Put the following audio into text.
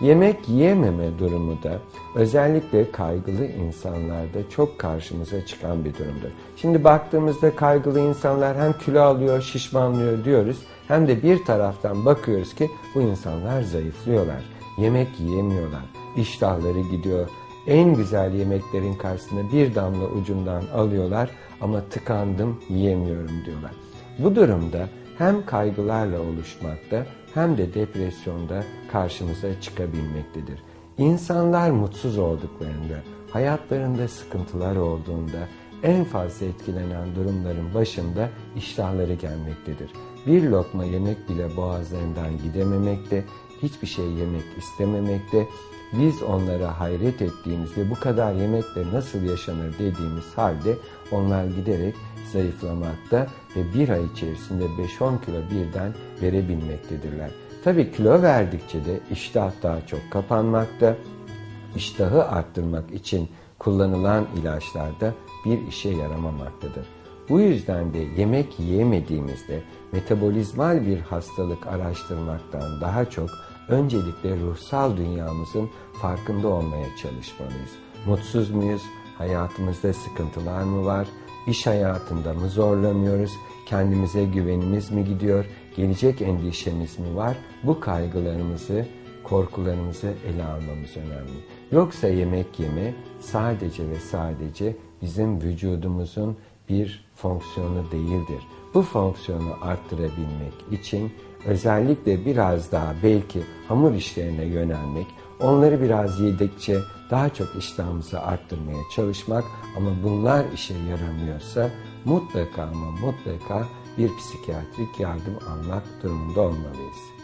Yemek yiyememe durumu da özellikle kaygılı insanlarda çok karşımıza çıkan bir durumdur. Şimdi baktığımızda kaygılı insanlar hem kilo alıyor, şişmanlıyor diyoruz hem de bir taraftan bakıyoruz ki bu insanlar zayıflıyorlar. Yemek yiyemiyorlar. İştahları gidiyor. En güzel yemeklerin karşısında bir damla ucundan alıyorlar ama tıkandım yiyemiyorum diyorlar. Bu durumda hem kaygılarla oluşmakta hem de depresyonda karşımıza çıkabilmektedir. İnsanlar mutsuz olduklarında, hayatlarında sıkıntılar olduğunda en fazla etkilenen durumların başında iştahları gelmektedir. Bir lokma yemek bile boğazlarından gidememekte, hiçbir şey yemek istememekte, biz onlara hayret ettiğimizde bu kadar yemekle nasıl yaşanır dediğimiz halde onlar giderek zayıflamakta ve bir ay içerisinde 5-10 kilo birden verebilmektedirler. Tabii kilo verdikçe de iştah daha çok kapanmakta. İştahı arttırmak için kullanılan ilaçlarda bir işe yaramamaktadır. Bu yüzden de yemek yiyemediğimizde metabolizmal bir hastalık araştırmaktan daha çok öncelikle ruhsal dünyamızın farkında olmaya çalışmalıyız. Mutsuz muyuz? Hayatımızda sıkıntılar mı var? İş hayatında mı zorlanıyoruz? Kendimize güvenimiz mi gidiyor? Gelecek endişemiz mi var? Bu kaygılarımızı, korkularımızı ele almamız önemli. Yoksa yemek yeme sadece ve sadece bizim vücudumuzun bir fonksiyonu değildir. Bu fonksiyonu arttırabilmek için özellikle biraz daha belki hamur işlerine yönelmek, onları biraz yedikçe daha çok iştahımızı arttırmaya çalışmak ama bunlar işe yaramıyorsa mutlaka ama mutlaka bir psikiyatrik yardım almak durumunda olmalıyız.